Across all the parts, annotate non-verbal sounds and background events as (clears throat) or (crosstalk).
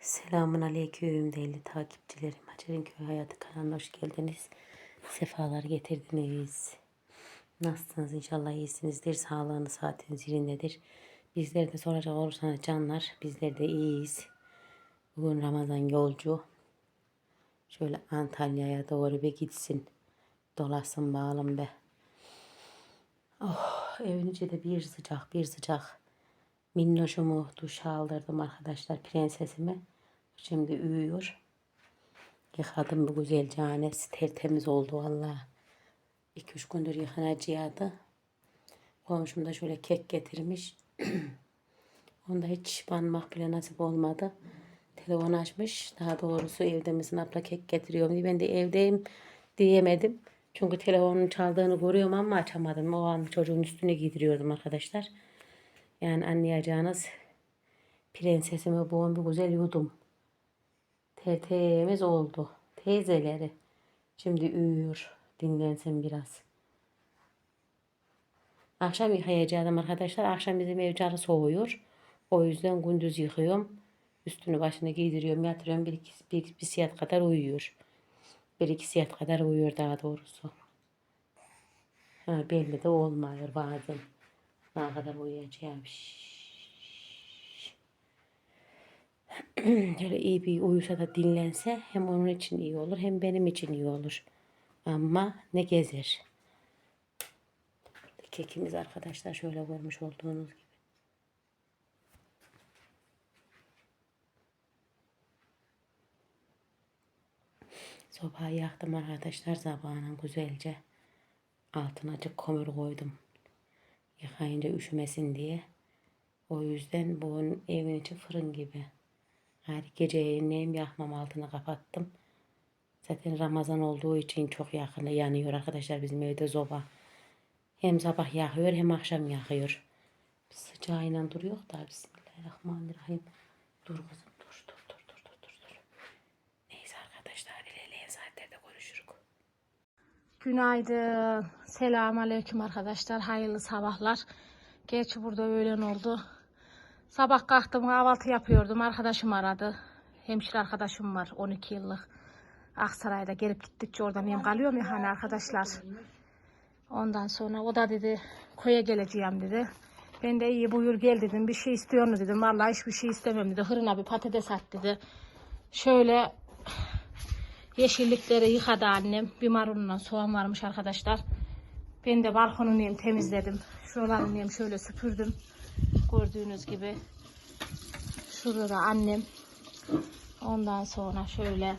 Selamun Aleyküm değerli takipçilerim. Hacer'in Köy Hayatı kanalına hoş geldiniz. Sefalar getirdiniz. Nasılsınız? İnşallah iyisinizdir. Sağlığınız, saatiniz yerindedir. Bizler de soracak olursanız canlar, bizler de iyiyiz. Bugün Ramazan yolcu. Şöyle Antalya'ya doğru bir gitsin. Dolasın bağlım be. Oh, evin içi de bir sıcak, bir sıcak. Minnoşumu duş aldırdım arkadaşlar prensesimi. Şimdi uyuyor. Yıkadım bu güzel canesi tertemiz oldu valla. 2-3 gündür yıkanacaktı. Komşum da şöyle kek getirmiş. (clears throat) Onda hiç banmak bile nasip olmadı. Telefon açmış. Daha doğrusu evde misin abla kek getiriyorum diye. Ben de evdeyim diyemedim. Çünkü telefonun çaldığını görüyorum ama açamadım. O an çocuğun üstüne giydiriyordum arkadaşlar. Yani anlayacağınız prensesimi bu bir güzel yudum. Tertemiz oldu. Teyzeleri. Şimdi uyuyor. Dinlensin biraz. Akşam yıkayacağım arkadaşlar. Akşam bizim ev carı soğuyor. O yüzden gündüz yıkıyorum. Üstünü başını giydiriyorum, yatırıyorum. Bir, iki, bir, bir saat kadar uyuyor. Bir iki saat kadar uyuyor daha doğrusu. Ha, belli de olmuyor bazen. Ne kadar uyuyacağım. (clears throat) Şöyle iyi bir uyusa da dinlense hem onun için iyi olur hem benim için iyi olur. Ama ne gezer. Kekimiz arkadaşlar şöyle görmüş olduğunuz gibi. Sobayı yaktım arkadaşlar sabahına güzelce. Altına acık kömür koydum. Yıkayınca üşümesin diye. O yüzden bu evin içi fırın gibi. Yani gece neyim yakmam altını kapattım. Zaten Ramazan olduğu için çok yakında yanıyor arkadaşlar bizim evde zoba. Hem sabah yakıyor hem akşam yakıyor. Sıcağıyla duruyor da Bismillahirrahmanirrahim. Dur kızım dur dur dur dur dur dur. dur. Neyse arkadaşlar ilerleyen saatlerde görüşürüz. Günaydın. Selamun Aleyküm arkadaşlar. Hayırlı sabahlar. Gerçi burada öğlen oldu. Sabah kalktım kahvaltı yapıyordum. Arkadaşım aradı. Hemşire arkadaşım var 12 yıllık. Aksaray'da gelip gittikçe oradan hem kalıyorum ya hani arkadaşlar. Ondan sonra o da dedi koya geleceğim dedi. Ben de iyi buyur gel dedim. Bir şey istiyor mu dedim. Vallahi hiçbir şey istemem dedi. Hırına bir patates at dedi. Şöyle Yeşillikleri yıkadı annem. Bir marulunla soğan varmış arkadaşlar. Ben de balkonunu yem temizledim. Şuralarını yem şöyle süpürdüm. Gördüğünüz gibi. Şurada annem. Ondan sonra şöyle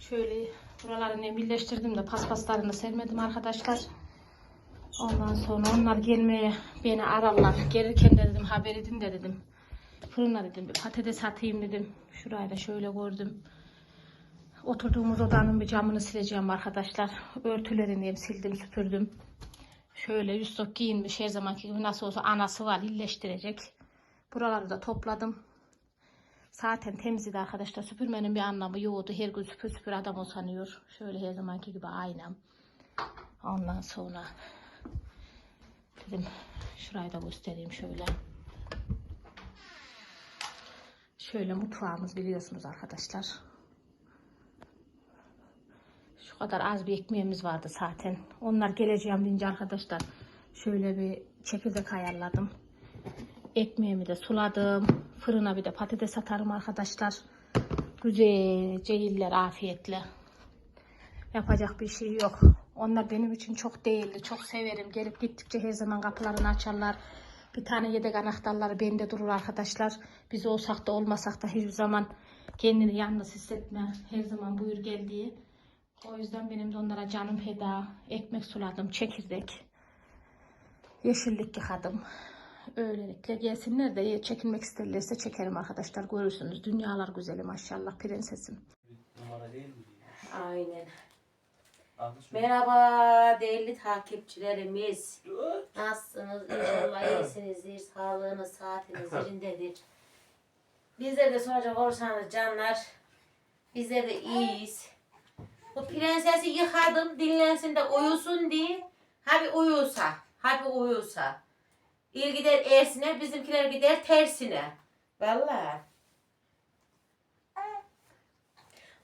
şöyle buralarını birleştirdim de paspaslarını sermedim arkadaşlar. Ondan sonra onlar gelmeye beni ararlar. Gelirken de dedim haber edin de dedim. Fırına dedim bir patates atayım dedim. Şurayı da şöyle gördüm. Oturduğumuz odanın bir camını sileceğim arkadaşlar. Örtülerini hem sildim süpürdüm. Şöyle Yusuf giyinmiş her zamanki gibi nasıl olsa anası var iyileştirecek. Buraları da topladım. Zaten temizdi arkadaşlar. Süpürmenin bir anlamı yoktu. Her gün süpür süpür adam sanıyor. Şöyle her zamanki gibi aynam. Ondan sonra dedim şurayı da göstereyim şöyle. Şöyle mutfağımız biliyorsunuz arkadaşlar. Kadar az bir ekmeğimiz vardı zaten. Onlar geleceğim deyince arkadaşlar şöyle bir çekirdek ayarladım. Ekmeğimi de suladım. Fırına bir de patates atarım arkadaşlar. Güzelce yiller afiyetle. Yapacak bir şey yok. Onlar benim için çok değildi. Çok severim. Gelip gittikçe her zaman kapılarını açarlar. Bir tane yedek anahtarları bende durur arkadaşlar. Biz olsak da olmasak da hiçbir zaman kendini yalnız hissetme. Her zaman buyur gel diye. O yüzden benim de onlara canım feda. Ekmek suladım, çekirdek. Yeşillik yıkadım. Öylelikle gelsinler de çekilmek isterlerse çekerim arkadaşlar. Görürsünüz. Dünyalar güzeli maşallah prensesim. Numara değil mi? Aynen. Merhaba değerli takipçilerimiz. Nasılsınız? İnşallah iyisinizdir. Sağlığınız, saatiniz (clears throat) yerindedir. Bizler de soracak olursanız canlar. Bizler de iyiyiz. Bu prensesi yıkadım dinlensin de uyusun diye. Habi uyusa. Habi uyusa. İl gider ersine bizimkiler gider tersine. Vallahi.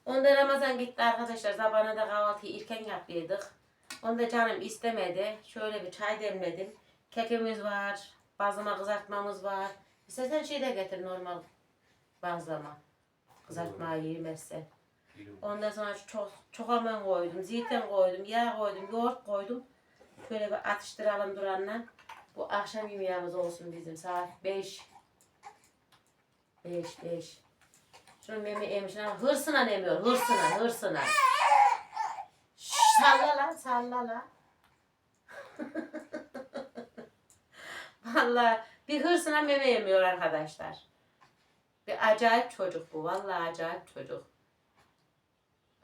Onda Ramazan gitti arkadaşlar. Sabahına da kahvaltıyı erken yapıyorduk. Onda canım istemedi. Şöyle bir çay demledim. Kekimiz var. Bazlama kızartmamız var. İstersen şey de getir normal bazlama. Kızartmayı yemezse. Ondan sonra çok çok hemen koydum. Zeytin koydum, yağ koydum, yoğurt koydum. Şöyle bir atıştıralım duranla. Bu akşam yemeğimiz olsun bizim saat 5. 5 5. Şunu memi emiş ama hırsına emiyor. Hırsına, hırsına. Şşş, salla lan, salla lan. (laughs) Vallahi bir hırsına meme yemiyor arkadaşlar. Bir acayip çocuk bu. Vallahi acayip çocuk.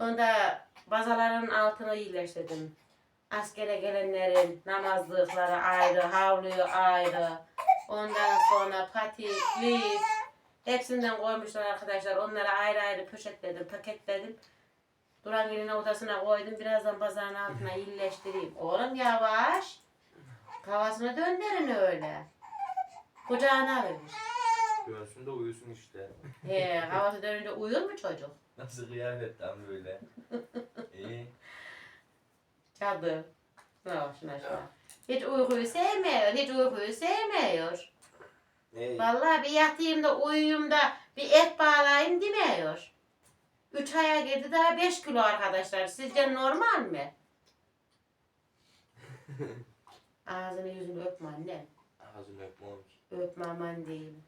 Onda bazaların altına iyileştirdim. Askere gelenlerin namazlıkları ayrı, havluyu ayrı. Ondan sonra patik, lif. Hepsinden koymuşlar arkadaşlar. Onları ayrı ayrı poşetledim, paketledim. Duran yerine odasına koydum. Birazdan bazanın altına iyileştireyim. Oğlum yavaş. Kafasına döndürün öyle. Kucağına verir. Görsün de uyusun işte. He, kafası dönünce uyur mu çocuk? Nasıl kıyafet lan böyle. (laughs) İyi. Cadı. Bak şuna şuna. Hiç uykuyu sevmiyor. Hiç uykuyu sevmiyor. Ne? Vallahi bir yatayım da uyuyayım da bir et bağlayayım demiyor. Üç aya girdi daha beş kilo arkadaşlar. Sizce normal mi? (laughs) Ağzını yüzünü öpme annem. Ağzını öpmem ki. Öpme aman diyeyim.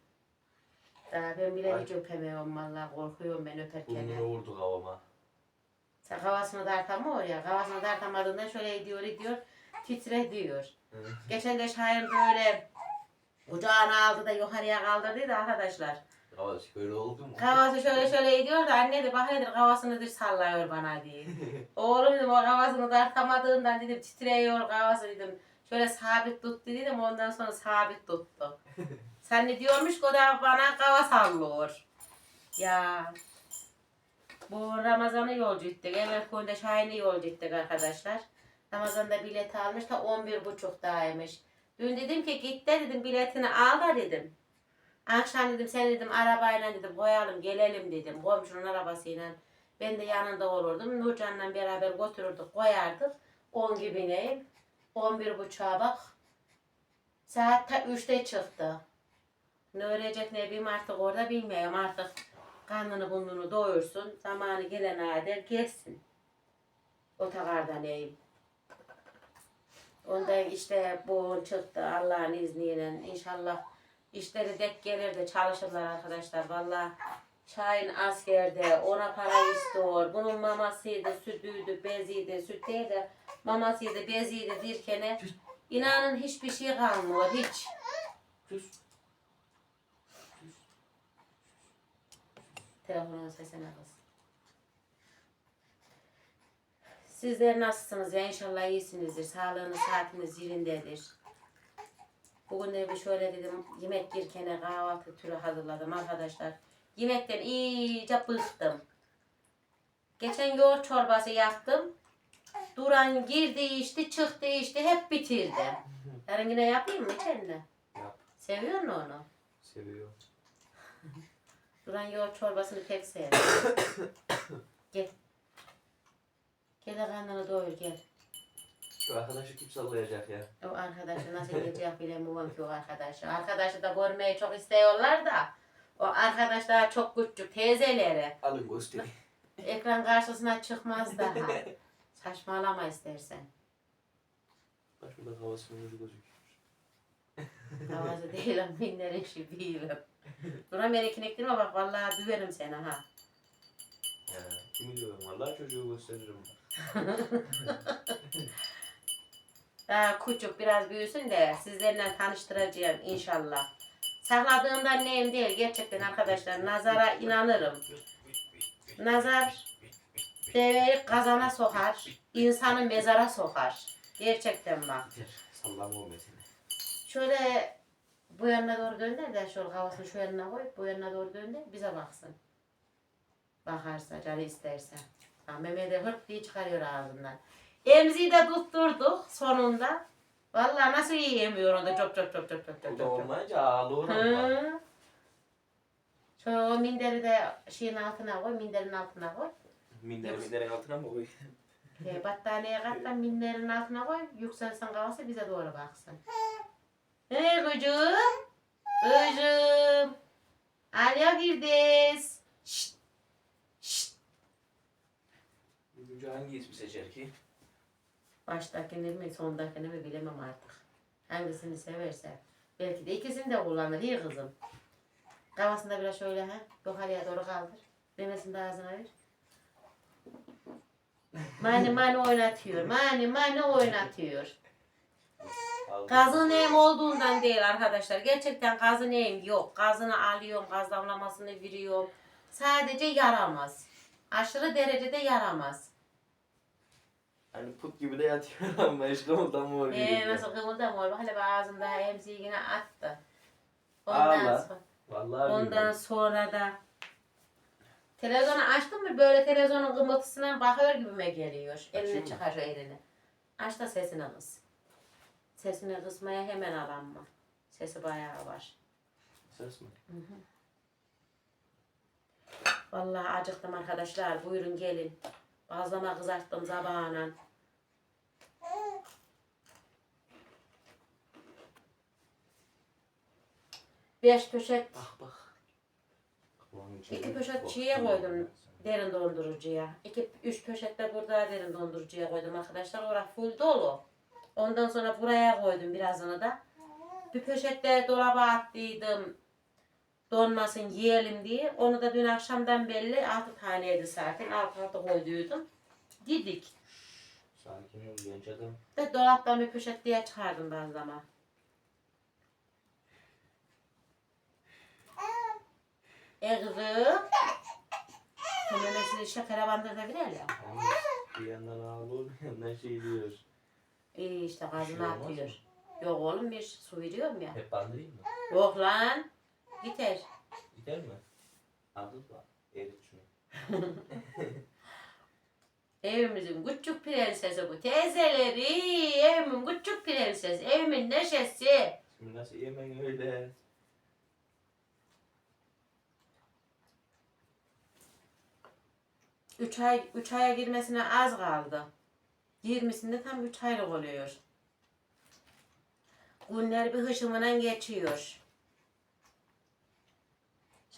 Daha ben bile Ay. hiç öpemiyorum vallahi korkuyorum ben öperken. Burnunu vurdu kavama. Sen kafasını dartamıyor ya. Kafasını dartamadığında şöyle ediyor ediyor. Titre diyor. Geçen de Şahin böyle kucağına aldı da yukarıya kaldırdıydı arkadaşlar. Kavası böyle oldu mu? Kafası şöyle şöyle ediyor da anne de bak nedir kafasını bir sallıyor bana diye. (laughs) Oğlum dedim o kafasını dartamadığından dedim titriyor kafası dedim. Şöyle sabit tut dedim ondan sonra sabit tuttu. (laughs) Sen ne diyormuş ki o da bana kafa sallıyor. Ya. Bu Ramazan'ı yolcu ettik. Evvel köyünde Şahin'i yolcu ettik arkadaşlar. Ramazan'da bilet almış da 11 buçuktaymış. Dün dedim ki git de dedim biletini al da dedim. Akşam dedim sen dedim arabayla dedim koyalım gelelim dedim. Komşunun arabasıyla. Ben de yanında olurdum. Nurcan'la beraber götürürdük koyardık. 10 gibi neyim? 11 buçuğa bak. Saat ta 3'te çıktı. Ne öğrenecek ne bileyim artık orada bilmiyorum artık. Karnını burnunu doyursun. Zamanı gelene kadar gelsin. Otogarda neyim? Ondan işte bu çıktı Allah'ın izniyle. İnşallah işleri dek gelir de çalışırlar arkadaşlar. Vallahi Şahin askerde ona para istiyor. Bunun mamasıydı, sütüydü, beziydi, süt değil de mamasıydı, beziydi dirkene. İnanın hiçbir şey kalmıyor hiç. Sus. Telefonun sesine kız. Sizler nasılsınız ya? İnşallah iyisinizdir. Sağlığınız, saatiniz yerindedir. Bugün de bir şöyle dedim, yemek yerken kahvaltı türü hazırladım arkadaşlar. Yemekten iyice bıktım. Geçen yoğurt çorbası yaptım. Duran girdi içti, çıktı içti, hep bitirdi. Yarın yine yapayım mı kendine? Yap. Seviyor musun onu? Seviyor. (laughs) Duran yoğurt çorbasını pek sevdim. (coughs) gel. Gel de karnını doyur gel. Şu arkadaşı kim sallayacak ya? O arkadaşı nasıl yiyecek bilemiyorum ki o arkadaşı. Arkadaşı da görmeyi çok istiyorlar da. O arkadaşlar çok küçük teyzeleri. Alın göstereyim. (laughs) Ekran karşısına çıkmaz daha. Saçmalama istersen. Bak şurada yüzü gözüküyor. Havası değil o minlerin işi Duran beni kinektirme bak vallahi düverim seni ha. Ya, kim biliyor? Vallahi çocuğu gösteririm. (laughs) Daha küçük biraz büyüsün de sizlerle tanıştıracağım inşallah. Sakladığımdan neyim değil gerçekten arkadaşlar. Nazara inanırım. Nazar deveyi kazana sokar, insanı mezara sokar. Gerçekten bak. Sallama o mesele. Şöyle bu yanına doğru dönder de şöyle havasını şu yanına koy, bu yanına doğru dönder bize baksın. Bakarsa, canı isterse. Ha, Mehmet de hırt diye çıkarıyor ağzından. Emziği de tutturduk sonunda. Vallahi nasıl yiyemiyor onu da çok çok çok çok çok çok çok. olmayınca ağlıyor ama. Hı. o minderi de şeyin altına koy, minderin altına koy. Minder minderin altına mı koy? E, battaniye katla minderin altına koy. Yükselsen kalırsa bize doğru baksın. (laughs) Hey kocam. Kocam. Alya Firdevs. Şşt. Şşt. Bugünce hangi ismi seçer ki? Baştakini mi sondakini mi bilemem artık. Hangisini severse. Belki de ikisini de kullanır. İyi kızım. Kafasında biraz şöyle ha. Yukarıya doğru kaldır. Memesini de ağzına ver. Mani mani oynatıyor. Mani mani oynatıyor. Gazın neyim olduğundan değil arkadaşlar. Gerçekten gazı neyim yok. Gazını alıyorum. Gaz damlamasını veriyorum. Sadece yaramaz. Aşırı derecede yaramaz. Hani put gibi de yatıyor ama işte mı oluyor? Ee, nasıl kımıldamıyor. Hele bak ağzında emziği yine attı. Ondan, Allah. sonra, Vallahi ondan bilmiyorum. sonra da televizyonu açtım mı böyle televizyonun kımıltısına bakıyor gibime geliyor. Açayım Elini mı? çıkar elini. Aç da sesini kıs. Sesini kısmaya hemen alanma. Sesi bayağı var. Ses mi? Vallahi acıktım arkadaşlar. Buyurun gelin. Bazlama kızarttım zabağına. Beş poşet Bak bak. İki poşet çiğe koydum derin dondurucuya. İki, üç poşet de burada derin dondurucuya koydum arkadaşlar. Orası full dolu. Ondan sonra buraya koydum birazını da. Bir poşet de dolaba attıydım. Donmasın yiyelim diye. Onu da dün akşamdan belli altı taneydi zaten. Altı altı koyduydum. Yedik. Sakin ol genç adam. De dolaptan bir poşet diye çıkardım ben zaman. E kızım. Memesini şekere bandırabilir ya. Bir yandan ağlıyor bir yandan şey diyor. İyi işte Bir şey gazını olmaz atıyor. Yok oğlum bir su veriyorum ya. Hep bandırayım mı? Yok lan. Gider. Gider mi? Aldık mı? Erit şunu. (laughs) Evimizin küçük prensesi bu. Teyzeleri. Evimin küçük prensesi. Evimin neşesi. Şimdi nasıl yemen öyle? Üç ay, üç aya girmesine az kaldı. 20'sinde tam üç aylık oluyor. Günler bir hışımına geçiyor.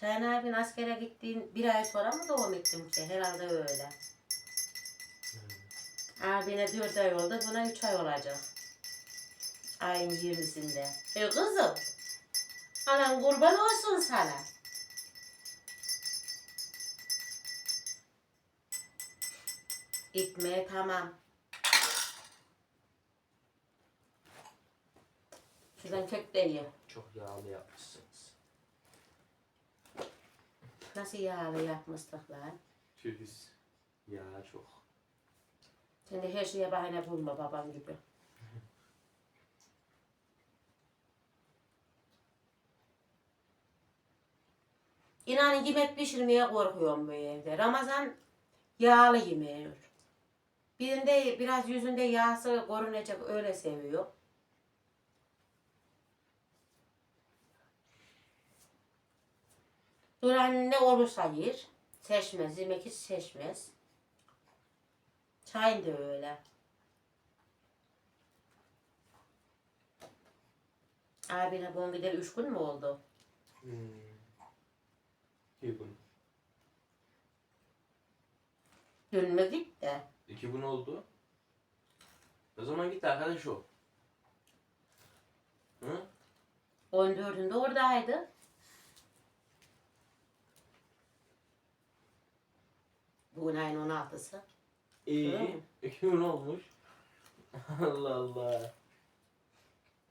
Şahin abin askere gittiğin bir ay sonra mı doğum ettim ki? Herhalde öyle. Abine dört ay oldu, buna üç ay olacak. Ayın 20'sinde. E kızım, anan kurban olsun sana. Ekmeği tamam. De ye. Çok yağlı yapmışsınız. Nasıl yağlı yapmıştık lan? Tühüz. Ya çok. Şimdi her şeye bahane bulma babam gibi. (laughs) İnanın yemek pişirmeye korkuyorum bu evde. Ramazan yağlı yemiyor. Birinde biraz yüzünde yağsı görünecek öyle seviyor. Duran ne olursa yer. Seçmez. Yemek hiç seçmez. Çay da öyle. Abine bu gider üç gün mü oldu? Hmm. Gün. Dün mü gitti? İki gün oldu. Ne zaman gitti arkadaş o? Hı? 14'ünde oradaydı. Bugün ayın 16'sı. İyi. İki gün olmuş. (laughs) Allah Allah.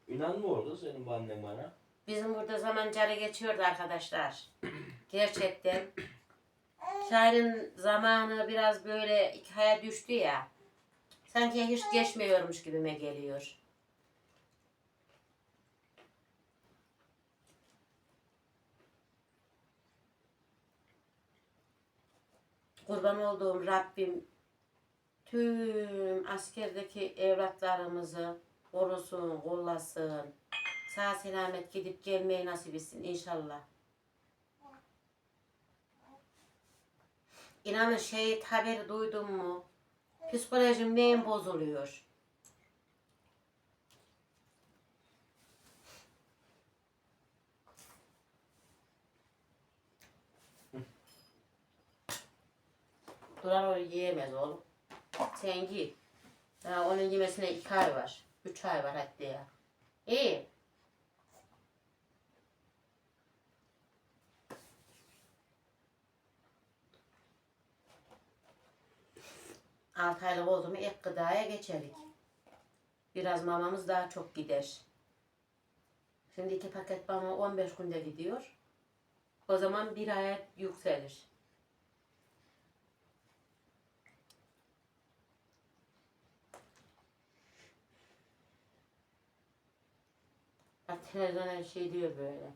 İnan mı orada senin bu annen bana? Bizim burada zaman carı geçiyordu arkadaşlar. (clears throat) Gerçekten. Şairin zamanı biraz böyle hikaya düştü ya. Sanki hiç geçmiyormuş gibime geliyor. Kurban olduğum Rabbim tüm askerdeki evlatlarımızı korusun, kollasın. Sağ selamet gidip gelmeyi nasip etsin inşallah. İnanın şehit haberi duydum mu? Psikolojim neyim bozuluyor. Duran onu yiyemez oğlum. Sen giy. Onun yemesine iki ay var. Üç ay var hatta ya. İyi. Altı aylık oldu mu ek gıdaya geçerik. Biraz mamamız daha çok gider. Şimdi iki paket mama 15 günde gidiyor. O zaman bir aya yükselir. Bak televizyon her şey diyor böyle.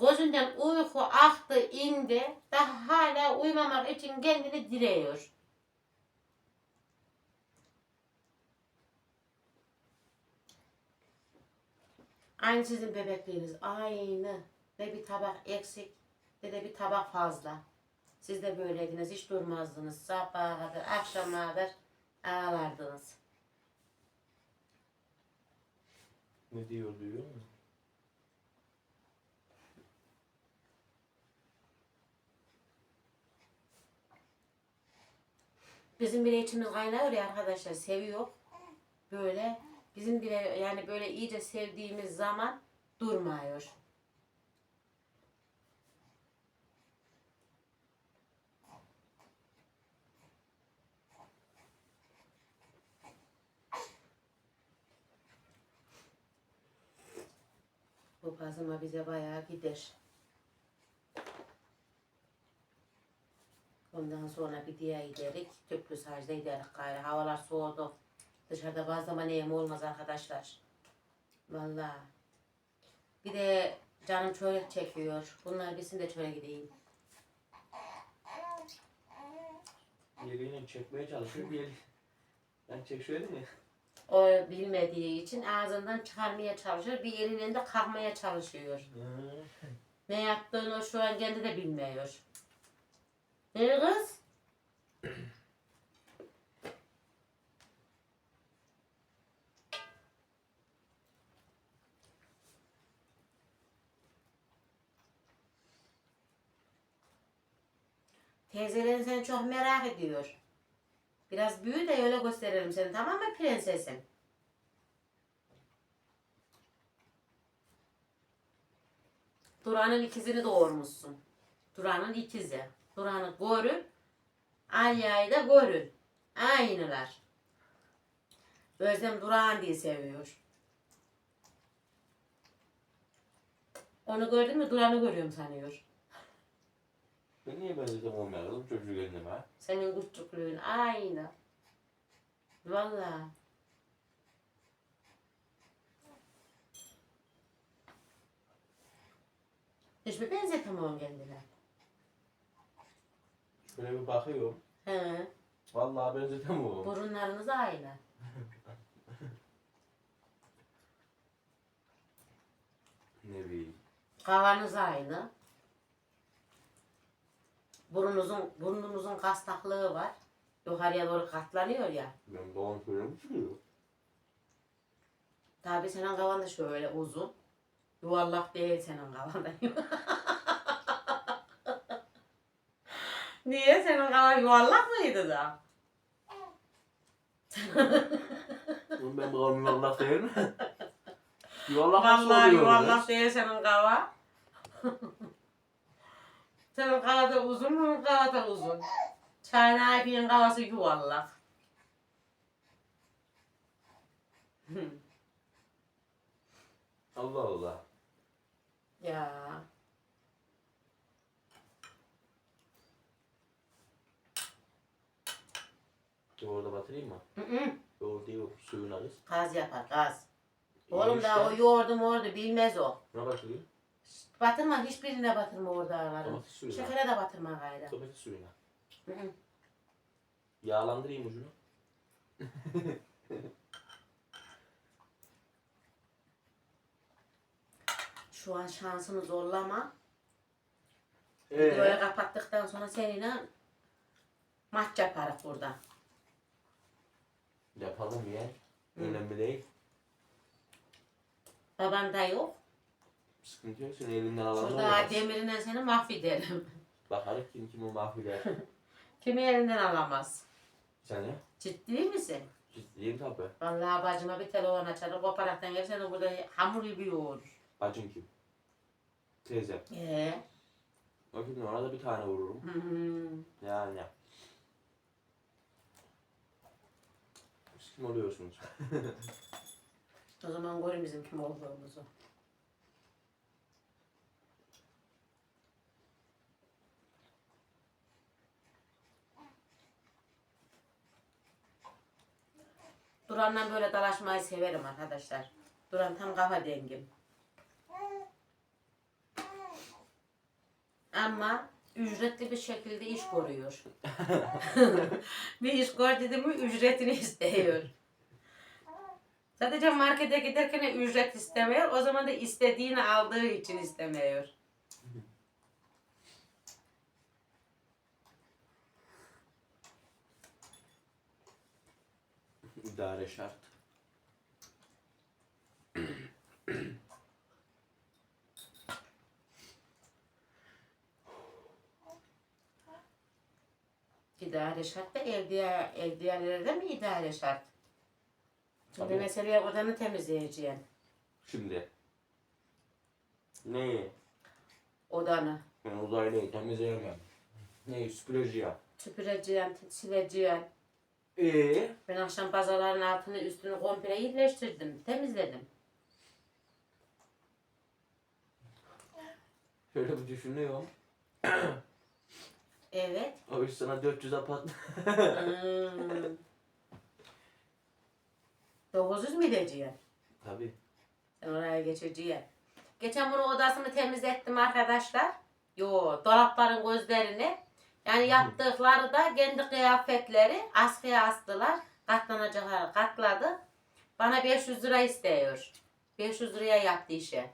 Gözünden uyku aktı indi. Daha hala uyumamak için kendini direyor. Aynı sizin bebekliğiniz. Aynı. Ne bir tabak eksik ne de bir tabak fazla. Siz de böyleydiniz. Hiç durmazdınız. Sabaha kadar, akşama kadar ağlardınız. Ne diyor duyuyor musun? Bizim bile içimiz kaynıyor ya arkadaşlar. Seviyor. Böyle bizim bile yani böyle iyice sevdiğimiz zaman durmuyor. Bu pazıma bize bayağı gider. Ondan sonra bir diye giderik. Tüplü sacda giderik gayrı. Havalar soğudu. Dışarıda bazlama neyim olmaz arkadaşlar. Vallahi. Bir de canım çörek çekiyor. Bunlar bilsin de çörek gideyim. Yeriyle çekmeye çalışıyor. Bir yeri... Ben çek şöyle mi? O bilmediği için ağzından çıkarmaya çalışıyor. Bir elinden de kalkmaya çalışıyor. Ne yaptığını o şu an kendi de bilmiyor. Ne kız? Teyzelerin seni çok merak ediyor. Biraz büyü de öyle gösterelim seni tamam mı prensesim? Duran'ın ikizini doğurmuşsun. Duran'ın ikizi. Duran'ı görün. Alya'yı da görün. Aynılar. Özlem Duran diye seviyor. Onu gördün mü Duran'ı görüyorum sanıyor. Ben niye benzedim olmayalım çocuk kendime ha? Senin küçüklüğün aynı. Vallahi. Hiçbir benzetemem kendine. Şöyle bir bakıyorum. He. Vallahi benzetemiyorum. Burunlarınız aynı. Ne bileyim. Kavanız aynı. Burnunuzun, burnunuzun kastaklığı var. Yukarıya doğru katlanıyor ya. Ben doğum söylemiş miyim? Tabi senin kavan da şöyle uzun. Yuvarlak değil senin kavan da. (laughs) Niye? Senin kavan yuvarlak mıydı da? Oğlum ben bu yuvarlak değil mi? yuvarlak nasıl Vallahi oluyor yuvarlak değil senin kavan. senin kavan da uzun, bunun kavan da uzun. Çayna abinin kavası yuvarlak. Allah Allah. ya. Yoğurda batırayım mı? Hı hı. Yoğurt değil o suyuna kız. Gaz yapar gaz. İyi Oğlum işte. daha o yoğurdu moğurdu bilmez o. Ne batırıyor? Batırma hiçbirine batırma orada araların. Domates suyuna. Şekere de batırma gayrı. Domates suyuna. Hı hı. Yağlandırayım ucunu. (laughs) Şu an şansını zorlama. Ee? Videoyu kapattıktan sonra seninle Maç yaparız burada. Yapalım ya. Hı. Önemli değil. Baban da yok. Sıkıntı yok. Seni elinden alanlar Şurada demirine seni mahvederim. Bakarız kim kimi mahveder. (laughs) Kimi elinden alamaz. Sen ya? Ciddi misin? Ciddiyim tabi. Vallahi bacıma bir telefon açarım. Koparaktan gelirsen de burada hamur gibi yoğurur. Bacın kim? Teyze. Ee, O kim? Ona da bir tane vururum. hmm. Yani. Kim oluyorsunuz? (laughs) O zaman görün bizim kim olduğumuzu. Duran'la böyle dalaşmayı severim arkadaşlar. Duran tam kafa dengim. Ama ücretli bir şekilde iş görüyor. bir (laughs) iş gör dedi mi ücretini istiyor. Sadece markete giderken ücret istemiyor. O zaman da istediğini aldığı için istemiyor. İdare şart. İdare şart da ev diğer, ev diğerlerde mi idare şart? Şimdi Tabii. mesela odanı temizleyeceğim. Şimdi. Neyi? Odanı. Ben uzaylıyı temizleyemem. Neyi? Süpüreceğim. Süpüreceğim, sileceğim. Eee? Ben akşam pazarların altını üstünü komple iyileştirdim. Temizledim. Şöyle bir düşünüyorum. (coughs) Evet. O iş sana 400 apat. hmm. 900 mü edeceğim? Tabii. Sen oraya geçeceğim. Geçen bunu odasını temizlettim arkadaşlar. Yo, dolapların gözlerini. Yani yaptıkları da kendi kıyafetleri askıya astılar. Katlanacaklar katladı. Bana 500 lira istiyor. 500 liraya yaptı işe.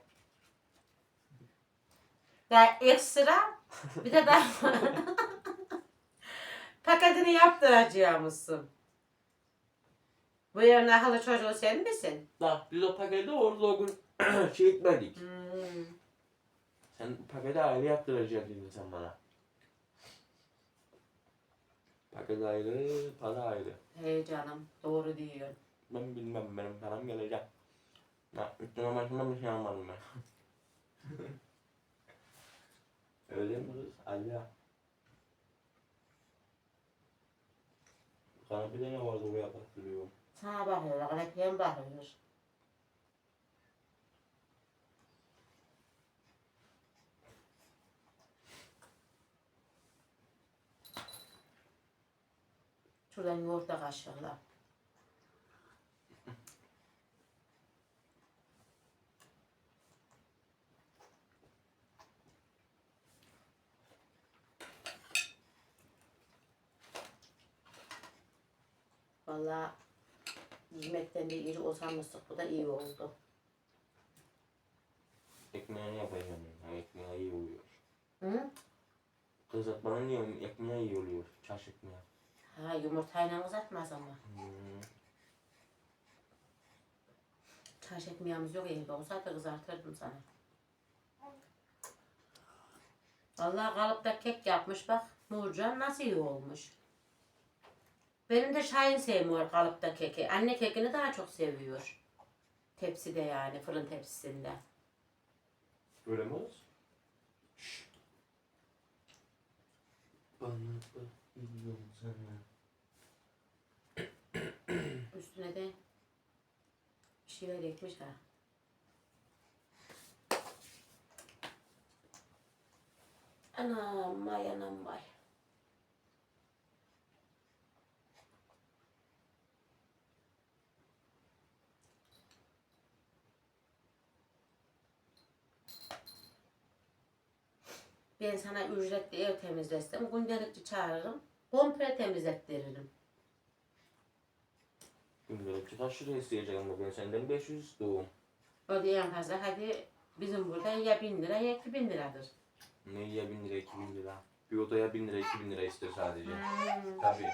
Ve ekstra bir de daha (laughs) paketini yaptıracağımızsın. Bu yarın akıllı çocuğu sen misin? Bak biz o paketi orada o gün (clears throat) şey etmedik. Hmm. Sen paketi ayrı yaptıracaktın sen bana. Paket ayrı, para ayrı. Hey canım doğru diyor. Ben bilmem benim param gelecek. Ya üstüne başıma bir şey almadım ben. (laughs) Öyle mi kız? Allah. Kanepede ne vardı buraya baktırıyor. Sana bakıyorlar, kanepeye bakıyor. Şuradan yoğurtla kaşıkla. Vallahi yemekten de iri olsanmıştık bu da iyi oldu. Ekmeğini yapacağım ben. Ekmeğe iyi oluyor. Hı? Kızartmanın niye ekmeğe iyi oluyor? Çarş ekmeği. Ha yumurtayla kızartmaz ama. Hmm. Taş ekmeğimiz yok evde olsaydı kızartırdım sana. Vallahi kalıpta kek yapmış bak. Nurcan nasıl iyi olmuş. Benim de Şahin sevmiyor kalıpta keki. Anne kekini daha çok seviyor. Tepside yani fırın tepsisinde. Öyle mi olsun? Bana bakıyorum sana. Üstüne de bir şeyler ekmiş ha. Anam vay anam vay. Ben sana ücretli ev temizlesem gündelikçi çağırırım. Komple temizlettiririm. Gündelikçi kaç lira isteyecek ama ben senden 500 istiyorum. O da en fazla hadi bizim burada ya bin lira ya iki bin liradır. Ne ya 1000 lira 2000 lira. Bir odaya 1000 lira 2000 lira istiyor sadece. Hmm. Tabii.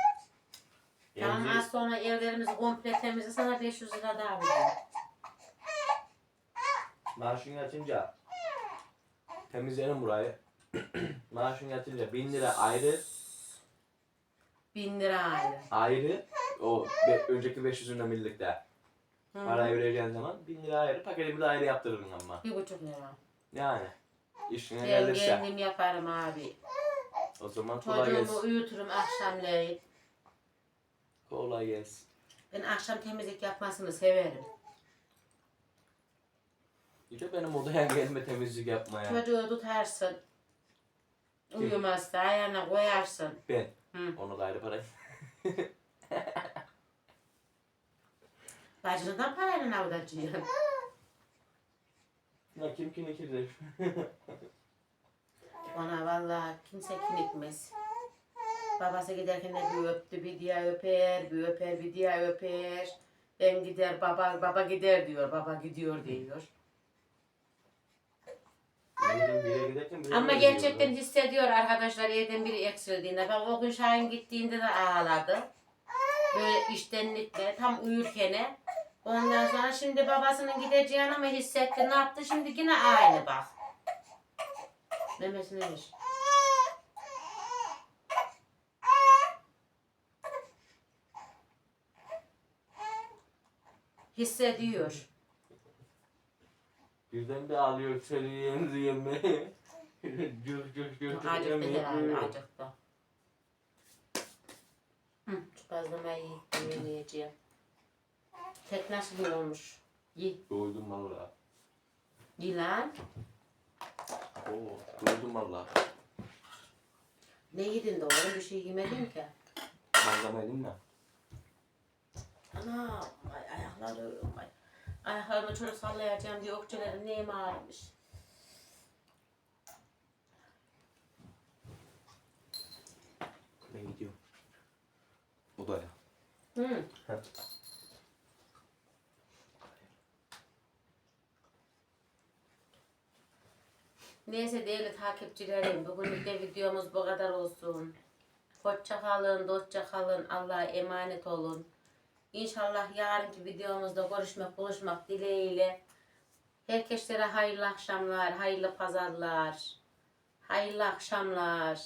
Tamam Yani az sonra evlerimizi komple temizle sana 500 lira daha vereceğim. maaşın yatınca temizlerim burayı. Maaşın yatınca 1000 lira ayrı 1000 lira ayrı. ayrı o be, önceki 500'ünle birlikte Hı. parayı vereceğin zaman 1000 lira ayrı paketimi de ayrı yaptırırım ama. Bir buçuk lira. Yani işine Ben gelirse kendim yaparım abi. o zaman kolay Çocuğumu gelsin. uyuturum akşamleyin. Kolay gelsin. Ben akşam temizlik yapmasını severim. Bir de benim odaya gelme temizlik yapmaya. Çocuğu tutarsın. Uyumazsa ayağına koyarsın. Ben. Hı. Onu da ayrı para. (laughs) Bacından parayla avdacıyım. (laughs) Ya kim kim ikidir? (laughs) Ona vallahi kimse kinikmez. Babası giderken de bir öptü, bir diğer öper, bir öper, bir diğer öper. Ben gider, baba baba gider diyor, baba gidiyor diyor. Benim bir yere giderken bir Ama gerçekten hissediyor arkadaşlar evden biri eksildiğinde. Ben o gün Şahin gittiğinde de ağladı. Böyle iştenlikle tam uyurken. Ondan sonra şimdi babasının gideceğini mi hissetti ne yaptı şimdi yine aynı bak. Memesini ver. Hissediyor. Birden bir ağlıyor seni yem yeme. Cür cür cür cür Acıktı yemeği herhalde koyuyor. acıktı. Hı, şu bazlamayı yiyeceğim. Tek nasıl iyi olmuş? Yi, Doydum valla. yi lan. Oo, doydum valla. Ne yedin de oğlum bir şey yemedin ki. Malzeme yedim mi? Ana ay, ayaklarım ay. Ayaklarımı çocuk sallayacağım diye okçularım neyim ağrımış. Ben gidiyorum. Odaya. Hı. Heh. Neyse değerli takipçilerim bugünlük de videomuz bu kadar olsun. Hoşça kalın, dostça kalın, Allah'a emanet olun. İnşallah yarınki videomuzda görüşmek, buluşmak dileğiyle. Herkeslere hayırlı akşamlar, hayırlı pazarlar, hayırlı akşamlar.